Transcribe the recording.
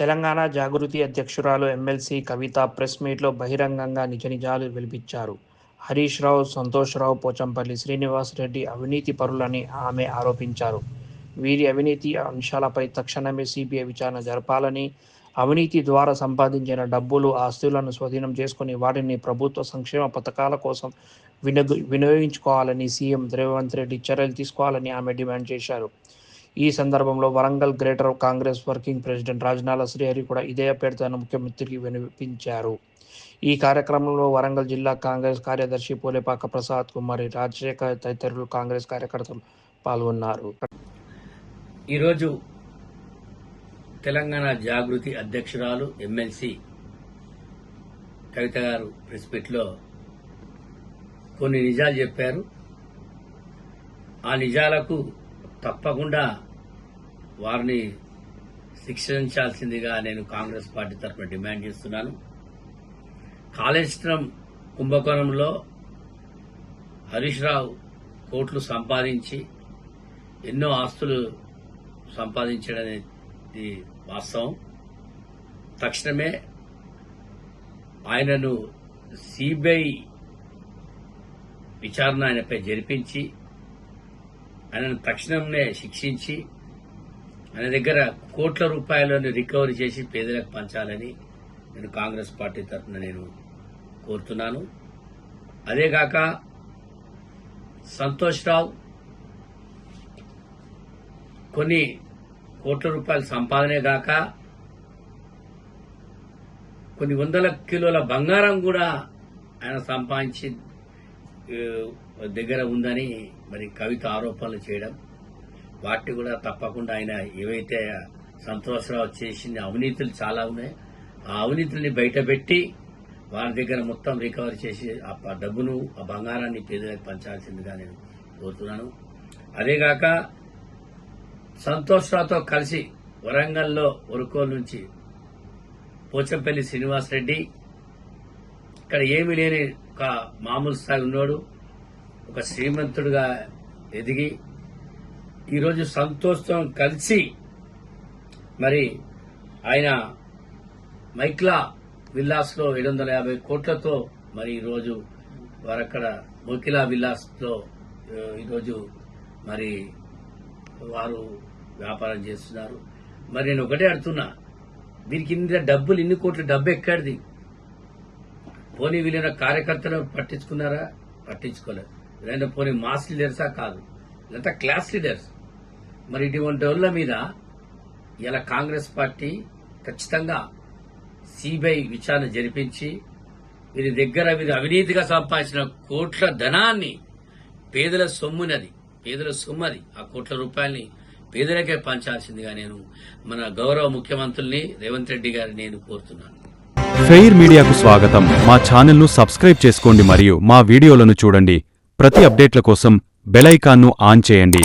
తెలంగాణ జాగృతి అధ్యక్షురాలు ఎమ్మెల్సీ కవిత ప్రెస్ మీట్లో బహిరంగంగా నిజ నిజాలు వెలిపించారు. హరీష్ రావు సంతోష్ రావు పోచంపల్లి శ్రీనివాస్ రెడ్డి అవినీతి పరులని ఆమె ఆరోపించారు. వీరి అవినీతి అంశాలపై తక్షణమే సిబిఐ విచారణ జరపాలని అవినీతి ద్వారా సంపాదించిన డబ్బులు ఆస్తులను స్వాధీనం చేసుకుని వాటిని ప్రభుత్వ సంక్షేమ పథకాల కోసం వినియోగించుకోవాలని సీఎం రేవంత్ రెడ్డి చర్యలు తీసుకోవాలని ఆమె డిమాండ్ చేశారు. ఈ సందర్భంలో Warangal greater Congress working president Rajanala Srihari కూడా ఇదే అభ్యర్థన ముఖ్యమంత్రికి వినిపించారు. ఈ కార్యక్రమంలో వరంగల్ జిల్లా కాంగ్రెస్ కార్యదర్శి పోలేపాక ప్రసాద్ కుమారి రాజశేఖర్ తదితరులు కాంగ్రెస్ కార్యకర్తలు పాల్గొన్నారు. ఈరోజు తెలంగాణ జాగృతి అధ్యక్షురాలు ఎమ్మెల్సీ కవిత గారు ప్రెస్ మీట్లో కొన్ని నిజాలు చెప్పారు. ఆ నిజాలకు తప్పకుండా వారిని శిక్షించాల్సిందిగా నేను కాంగ్రెస్ పార్టీ తరఫున డిమాండ్ చేస్తున్నాను. కాళేశ్వరం కుంభకోణంలో హరీష్ రావు కోట్లు సంపాదించి ఎన్నో ఆస్తులు సంపాదించడనేది వాస్తవం. తక్షణమే ఆయనను సిబిఐ విచారణ ఆయనపై జరిపించి ఆయనను తక్షణమే శిక్షించి ఆయన దగ్గర కోట్ల రూపాయలను రికవరీ చేసి పేదలకు పంచాలని నేను కాంగ్రెస్ పార్టీ తరఫున నేను కోరుతున్నాను. అదేగాక సంతోష్ రావు కొన్ని కోట్ల రూపాయల సంపాదనే గాక కొన్ని వందల కిలోల బంగారం కూడా ఆయన సంపాదించి దగ్గర ఉందని మరి కవిత ఆరోపణలు చేయడం వాటిని కూడా తప్పకుండా ఆయన ఏవైతే సంతోషరావు చేసిన అవినీతులు చాలా ఉన్నాయి ఆ అవినీతుల్ని బయటపెట్టి వారి దగ్గర మొత్తం రికవర్ చేసి ఆ డబ్బును ఆ బంగారాన్ని పేదలకు పంచాల్సిందిగా నేను కోరుతున్నాను. అదేగాక సంతోష్రావుతో కలిసి వరంగల్లో ఒరుకోల్ నుంచి పోచంపల్లి శ్రీనివాస్ రెడ్డి ఇక్కడ ఏమీ లేని ఒక మామూలు స్థాయి ఉన్నాడు ఒక శ్రీమంతుడుగా ఎదిగి ఈరోజు సంతోష్తో కలిసి మరి ఆయన మైక్లా విల్లాస్లో ఏడు వందల యాభై కోట్లతో మరి ఈరోజు వారక్కడ మోకిలా విల్లాస్లో ఈరోజు మరి వారు వ్యాపారం చేస్తున్నారు. మరి నేను ఒకటే అడుగుతున్నా వీరికి ఇన్ని డబ్బులు ఇన్ని కోట్ల డబ్బు ఎక్కడిది? పోనీ వీలైన కార్యకర్తలు పట్టించుకున్నారా? పట్టించుకోలేదు. లేదా పోనీ మాస్ లీడర్సా కాదు? లేదా క్లాస్ లీడర్స్. మరి ఇటువంటి వాళ్ళ మీద ఇలా కాంగ్రెస్ పార్టీ ఖచ్చితంగా సిబిఐ విచారణ జరిపించి వీరి దగ్గర వీరు అవినీతిగా సంపాదించిన కోట్ల ధనాన్ని పేదల సొమ్మునది పేదల సొమ్ము అది ఆ కోట్ల రూపాయల్ని పేదలకే పంచాల్సిందిగా నేను మన గౌరవ ముఖ్యమంత్రుల్ని రేవంత్ రెడ్డి గారిని నేను కోరుతున్నాను. ఫెయిర్ మీడియాకు స్వాగతం. మా ఛానల్ను సబ్స్క్రైబ్ చేసుకోండి మరియు మా వీడియోలను చూడండి. ప్రతి అప్డేట్ల కోసం బెల్ ఐకాన్ను ఆన్ చేయండి.